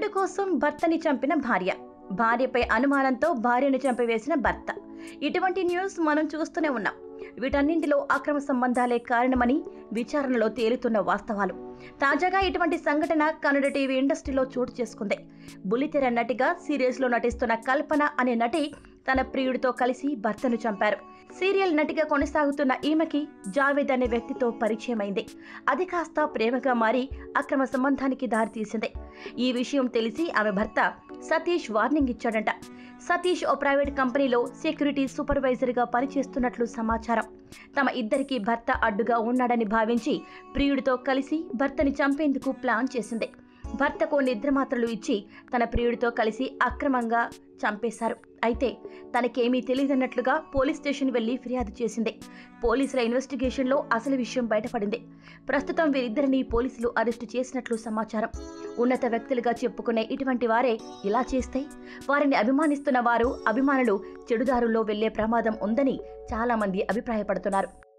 ప్రియుడి కోసం భర్తని చంపిన భార్య. భార్యపై అనుమానంతో భార్యను చంపివేసిన భర్త. ఇటువంటి న్యూస్ మనం చూస్తూనే ఉన్నాం. వీటన్నింటిలో అక్రమ సంబంధాలే కారణమని విచారణలో తేలుతున్న వాస్తవాలు. తాజాగా ఇటువంటి సంఘటన కన్నడ టీవీ ఇండస్ట్రీలో చోటు చేసుకుంది. బుల్లితెర నటిగా సీరియల్స్లో నటిస్తున్న కల్పన అనే నటి తన ప్రియుడితో కలిసి భర్తను చంపారు. సీరియల్ నటిగా కొనసాగుతున్న ఈమెకి జావేద్ అనే వ్యక్తితో పరిచయమైంది. అది కాస్త ప్రేమగా మారి అక్రమ సంబంధానికి దారితీసింది. ఈ విషయం తెలిసి ఆమె భర్త సతీష్ వార్నింగ్ ఇచ్చాడంట. సతీష్ ఓ ప్రైవేట్ కంపెనీలో సెక్యూరిటీ సూపర్వైజర్గా పనిచేస్తున్నట్లు సమాచారం. తమ ఇద్దరికి భర్త అడ్డుగా ఉన్నాడని భావించి ప్రియుడితో కలిసి భర్తని చంపేందుకు ప్లాన్ చేసింది. భర్తకు నిద్రమాత్రలు ఇచ్చి తన ప్రియుడితో కలిసి అక్రమంగా చంపేశారు. అయితే తనకేమీ తెలియదన్నట్లుగా పోలీస్ స్టేషన్ వెళ్ళి ఫిర్యాదు చేసింది. పోలీసుల ఇన్వెస్టిగేషన్లో అసలు విషయం బయటపడింది. ప్రస్తుతం వీరిద్దరిని పోలీసులు అరెస్టు చేసినట్లు సమాచారం. ఉన్నత వ్యక్తులుగా చెప్పుకునే ఇటువంటి వారే ఇలా చేస్తే? వారిని అభిమానిస్తున్న వారు అభిమానులు చెడుదారుల్లో వెళ్ళే ప్రమాదం ఉందని చాలామంది అభిప్రాయపడుతున్నారు.